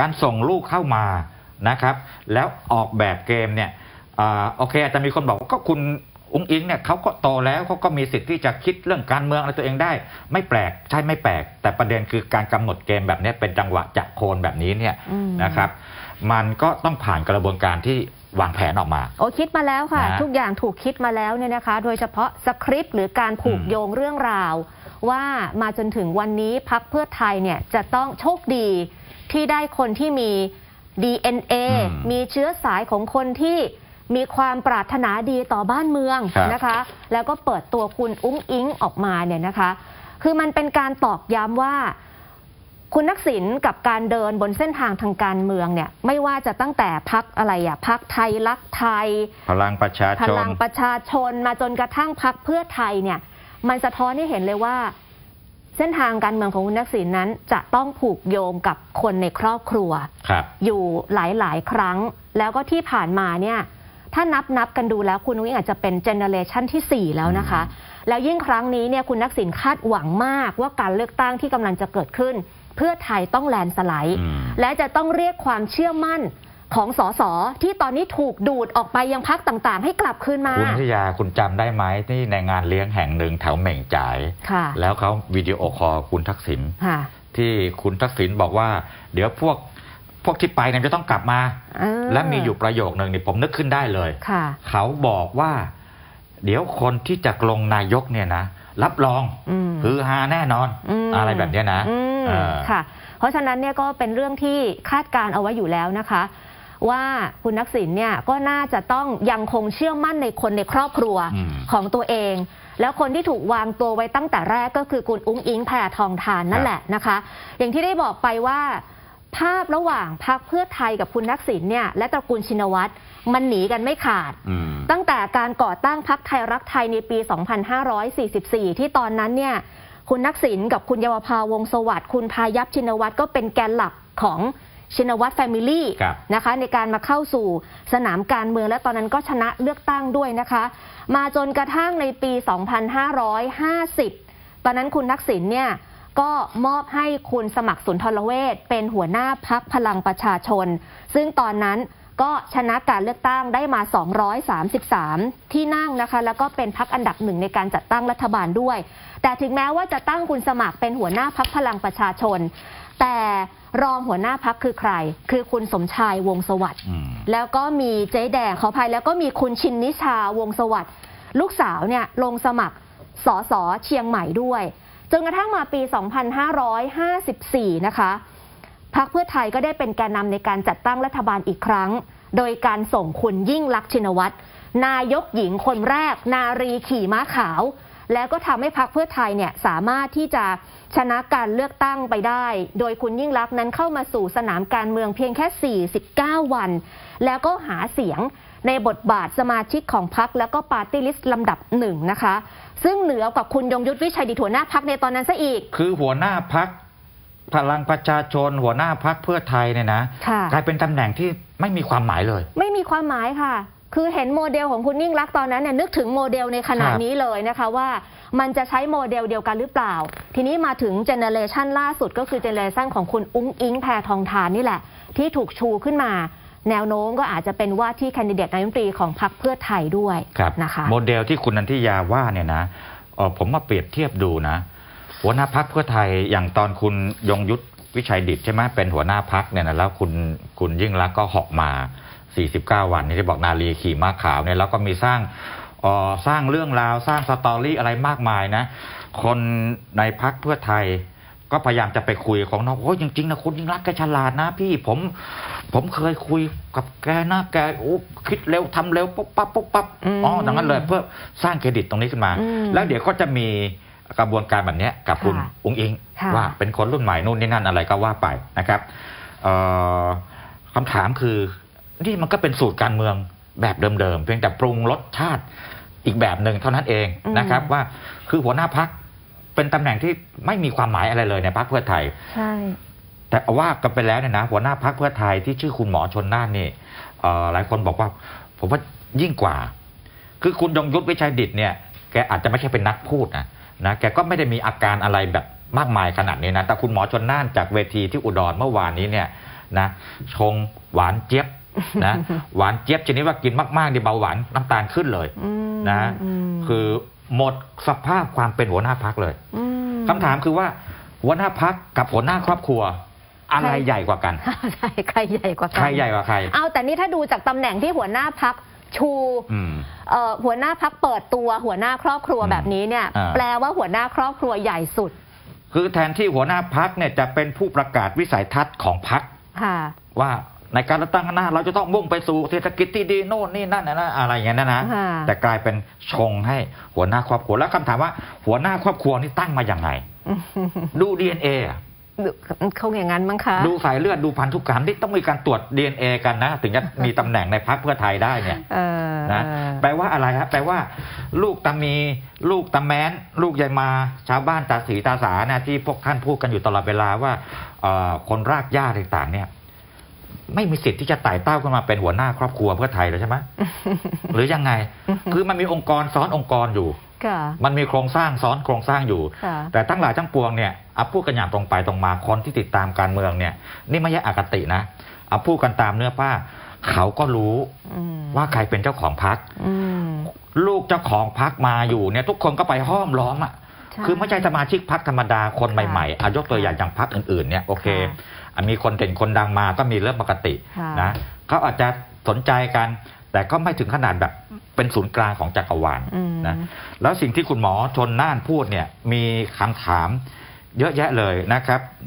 การส่งลูกเข้ามานะครับ แล้วออกแบบเกมเนี่ยอาโอเคอาจจะมีคนบอกว่าก็คุณอุ้งอิงเนี่ยเขาก็โตแล้วเขาก็มีสิทธิ์ที่จะคิดเรื่องการเมืองอะไรตัวเองได้ ไม่แปลกใช่ไม่แปลก แต่ประเด็นคือการกำหนดเกมแบบเนี้ยเป็นจังหวะจะโคนแบบนี้เนี่ยอืมนะครับ มันก็ต้องผ่านกระบวนการที่วางแผนออกมา โอ้คิดมาแล้วค่ะนะทุกอย่างถูกคิดมาแล้วเนี่ยนะคะ โดยเฉพาะสคริปต์หรือการผูกอืมโยงเรื่องราว ว่ามาจนถึงวันนี้พักเพื่อไทยเนี่ยจะต้องโชคดี ที่ได้คนที่มี DNA อืมมีเชื้อสายของคนที่มีความปรารถนาดีต่อบ้านเมืองครับนะคะ แล้วก็เปิดตัวคุณอุ้งอิงออกมาเนี่ยนะคะ คือมันเป็นการตอกย้ำว่า คุณนักษิณกับการเดินบนเส้นทางทางการเมืองเนี่ยไม่ว่าจะตั้งแต่พักอะไรอะพักไทยรักไทย พลังประชาพชน ลังประชาชนมาจนกระทั่งพักเพื่อไทยเนี่ย มันสะท้อนให้เห็นเลยว่า เส้นทางการเมืองของคุณทักษิณนั้นจะต้องผูกโยงกับคนในครอบครัว ครับ อยู่หลาย ๆ ครั้ง แล้วก็ที่ผ่านมาเนี่ยถ้านับนับกันดูแล้วคุณนุ้ยอาจจะเป็นเจเนเรชันที่ 4 แล้วนะคะ แล้วยิ่งครั้งนี้เนี่ยคุณนักษิณคาดหวังมากว่าการเลือกตั้งที่กำลังจะเกิดขึ้น เพื่อไทยต้องแลนด์สไลด์อืมและจะต้องเรียกความเชื่อมั่น ของสสที่ตอนนี้ถูกดูดออกไปยังพักต่างๆ ให้กลับคืนมา คุณทิยาคุณจำได้ไหมที่ในงานเลี้ยงแห่งหนึ่งแถวเหม่งจ่ายค่ะแล้วเขาวิดีโอคอลคุณทักษิณค่ะที่คุณทักษิณบอกว่า เดี๋ยวพวกพวกที่ไปเนี่ยจะต้องกลับมาเออและมีอยู่ประโยคนึงนี่ผมนึกขึ้นได้เลยค่ะเขาบอกว่า เดี๋ยวคนที่จะลงนายกเนี่ยนะรับรองอืมฮือฮาแน่นอนมอะไรแบบเนี้ยนะอืมเออค่ะ เพราะฉะนั้นเนี่ยก็เป็นเรื่องที่คาดการณ์เอาไว้อยู่แล้วนะคะ ว่าคุณทักษิณเนี่ยก็น่าจะต้องยังคงเชื่อมั่นในคนในครอบครัวอืม ของตัวเอง แล้วคนที่ถูกวางตัวไว้ตั้งแต่แรกก็คือคุณอุ้งอิงแพทองทานนั่นแหละนะคะ อย่างที่ได้บอกไปว่า ภาพระหว่างพักเพื่อไทยกับคุณทักษิณเนี่ยและตระกูลชินวัตรมันหนีกันไม่ขาด อืม ตั้งแต่การก่อตั้งพักไทยรักไทยในปี 2544 ที่ตอนนั้นเนี่ย คุณนักษิณกับคุณเยาวภาวงศ์สวัสดิ์ คุณพายัพชินวัตรก็เป็นแกนหลักของ ชินวัตรแฟมิลี่ครับ นะคะในการมาเข้าสู่สนามการเมืองและตอนนั้นก็ชนะเลือกตั้งด้วยนะคะ มาจนกระทั่งในปี 2550 ตอนนั้นคุณนักษิณเนี่ยก็มอบให้คุณสมัครสุนทรเวชเป็นหัวหน้าพักพลังประชาชน ซึ่งตอนนั้น ก็ชนะการเลือกตั้งได้มา 233 ที่นั่งนะคะ แล้วก็เป็นพักอันดับหนึ่งในการจัดตั้งรัฐบาลด้วย แต่ถึงแม้ว่าจะตั้งคุณสมัครเป็นหัวหน้าพักพลังประชาชน แต่รองหัวหน้าพักคือใคร คือคุณสมชายวงศ์สวัสดิ์อืมแล้วก็มีเจ๊แดงขออภัยแล้วก็มีคุณชินนิชาวงศ์สวัสดิ์ลูกสาวเนี่ยลงสมัครสอสอเชียงใหม่ด้วย จนกระทั่งมาปี 2554 นะคะ พักเพื่อไทยก็ได้เป็นแกนนำในการจัดตั้งรัฐบาลอีกครั้ง โดยการส่งคุณยิ่งลักษณ์ชินวัตรนายกหญิงคนแรก นารีขี่ม้าขาว แล้วก็ทำให้พักเพื่อไทยเนี่ยสามารถที่จะชนะการเลือกตั้งไปได้ โดยคุณยิ่งลักษณ์นั้นเข้ามาสู่สนามการเมืองเพียงแค่ 49 วัน แล้วก็หาเสียงในบทบาทสมาชิกของพักแล้วก็ปาร์ตี้ลิสต์ลำดับหนึ่งนะคะ ซึ่งเหนือกว่าคุณยงยุทธวิชัยดิหัวหน้าพักในตอนนั้นซะอีก คือหัวหน้าพัก พลังประชาชนหัวหน้าพักเพื่อไทยเนี่ยนะค่ะ กลายเป็นตำแหน่งที่ไม่มีความหมายเลย ไม่มีความหมายค่ะ คือเห็นโมเดลของคุณยิ่งรักษณ์ตอนนั้นเนี่ยนึกถึงโมเดลในขณะครับนี้เลยนะคะว่ามันจะใช้โมเดลเดียวกันหรือเปล่า ทีนี้มาถึงเจเนเรชันล่าสุดก็คือเจเนเรชันของคุณอุ้งอิงแพทองทานนี่แหละ ที่ถูกชูขึ้นมา แนวโน้มก็อาจจะเป็นว่าที่แคนดิเดตนายกรัฐมนตรีของพรรคเพื่อไทยด้วยครับนะคะ โมเดลที่คุณนันทิยาว่าเนี่ยนะเอ่อผมมาเปรียบเทียบดูนะ หัวหน้าพักเพื่อไทยอย่างตอนคุณยงยุทธวิชัยดิตใช่ไหมเป็นหัวหน้าพักเนี่ยนะแล้วคุณคุณยิ่งรักษณ์ก็เหาะมา 49 วันนี่ที่บอกนาลีขี่ม้าขาวเนี่ยแล้วก็มีสร้างเอ่อสร้างเรื่องราวสร้างสตอรี่อะไรมากมายนะ คนในพักเพื่อไทยก็พยายามจะไปคุยของนอกโอ้ยจริงๆนะคุณยิ่งรักษณ์แกฉลาดนะพี่ผมผมเคยคุยกับแกนะแกโอ้คิดเร็วทำเร็วปุ๊บปั๊บปุ๊บปั๊บอืมอ๋อดังนั้นเลยเพื่อสร้างเครดิตตรงนี้ขึ้นมาอืมแล้วเดี๋ยวก็จะมี กระบวนการแบบเนี้ยกับคุณค่ะอุ้งอิงค่ะ ว่าเป็นคนรุ่นใหม่นู่นนี่นั่นอะไรก็ว่าไปนะครับเอ่อคำถามคือนี่มันก็เป็นสูตรการเมืองแบบเดิมๆเพียงแต่ปรุงรสชาติอีกแบบหนึ่งเท่านั้นเองนะครับ ว่าคือหัวหน้าพักเป็นตำแหน่งที่ไม่มีความหมายอะไรเลยในพักเพื่อไทย ใช่ แต่ว่ากันไปแล้วเนี่ยนะหัวหน้าพักเพื่อไทยที่ชื่อคุณหมอชนน่านนี่เอ่อหลายคนบอกว่า ผมว่ายิ่งกว่า คือคุณยงยุทธวิชัยดิตเนี่ยแกอาจจะไม่ใช่เป็นนักพูดนะ นะแกก็ไม่ได้มีอาการอะไรแบบมากมายขนาดนี้นะแต่คุณหมอชนน่านจากเวทีที่อุดรเมื่อวานนี้เนี่ยนะชงหวานเจี๊ยบนะหวานเจี๊ยบชนิดว่ากินมากๆนี่เบาหวานน้ำตาลขึ้นเลยอืมนะมคือหมดสภาพความเป็นหัวหน้าพักเลยมคำถามคือว่าหัวหน้าพักกับหัวหน้าครอบครัวอะไรใครใหญ่กว่ากัน ใช่ ใครใหญ่กว่ากันใครใหญ่กว่าใคร เอาแต่นี่ถ้าดูจากตำแหน่งที่หัวหน้าพัก ชูอืมเอ่อหัวหน้าพักเปิดตัวหัวหน้าครอบครัวอืมแบบนี้เนี่ยอ่าแปลว่าหัวหน้าครอบครัวใหญ่สุด คือแทนที่หัวหน้าพักเนี่ยจะเป็นผู้ประกาศวิสัยทัศน์ของพักค่ะว่าในการเลือกตั้งข้างหน้าเราจะต้องมุ่งไปสู่เศรษฐกิจที่ดีโน่นนี่นั่นนะนะอะไรอย่างเงี้ยนะนะค่ะแต่กลายเป็นชงให้หัวหน้าครอบครัวแล้วคำถามว่า หัวหน้าครอบครัวนี่ตั้งมาอย่างไง ดู DNA อะดู คงอย่างนั้นมั้งคะ ดูสายเลือดดูพันธุกรรมนี่ต้องมีการตรวจ DNA กันนะ ถึงจะมีตำแหน่งในพรรคเพื่อไทยได้เนี่ยเออนะเออแปลว่าอะไรฮะแปลว่า ลูกตามีลูกตาแม้น ลูกยายมาชาวบ้านตาสีตาสานะที่พวกท่านพูดกันอยู่ตลอดเวลาว่าเอ่อคนรากหญ้าต่างๆ เนี่ย ไม่มีสิทธิ์ที่จะไต่เต้าขึ้นมาเป็นหัวหน้าครอบครัวเพื่อไทยเลยใช่ไหมหรือยังไง คือมันมีองค์กรซ้อนองค์กรอยู่ค่ะ มันมีโครงสร้างซ้อนโครงสร้างอยู่ค่ะแต่ทั้งหลายทั้งปวงเนี่ยเอาพูดกันอย่างตรงไปตรงมาคนที่ติดตามการเมืองเนี่ย นี่ไม่ใช่อคตินะเอาพูดกันตามเนื้อผ้า เขาก็รู้อืมว่าใครเป็นเจ้าของพักอืมลูกเจ้าของพักมาอยู่เนี่ย ทุกคนก็ไปห้อมล้อมอะใช่คือไม่ใช่สมาชิกพักธรรมดาคนค่ะใหม่ๆอายกตัวอย่างอย่างพักอื่นๆเนี่ยโอเคค่ะอะมีคนเด่นคนดังมาก็มีเรื่องปกติค่ะนะเขาอาจจะสนใจกัน แต่ก็ไม่ถึงขนาดแบบ เป็นศูนย์กลางของจักรวาลอืมนะแล้วสิ่งที่คุณหมอชนน่านพูดเนี่ยมีคำถามเยอะแยะเลยนะครับ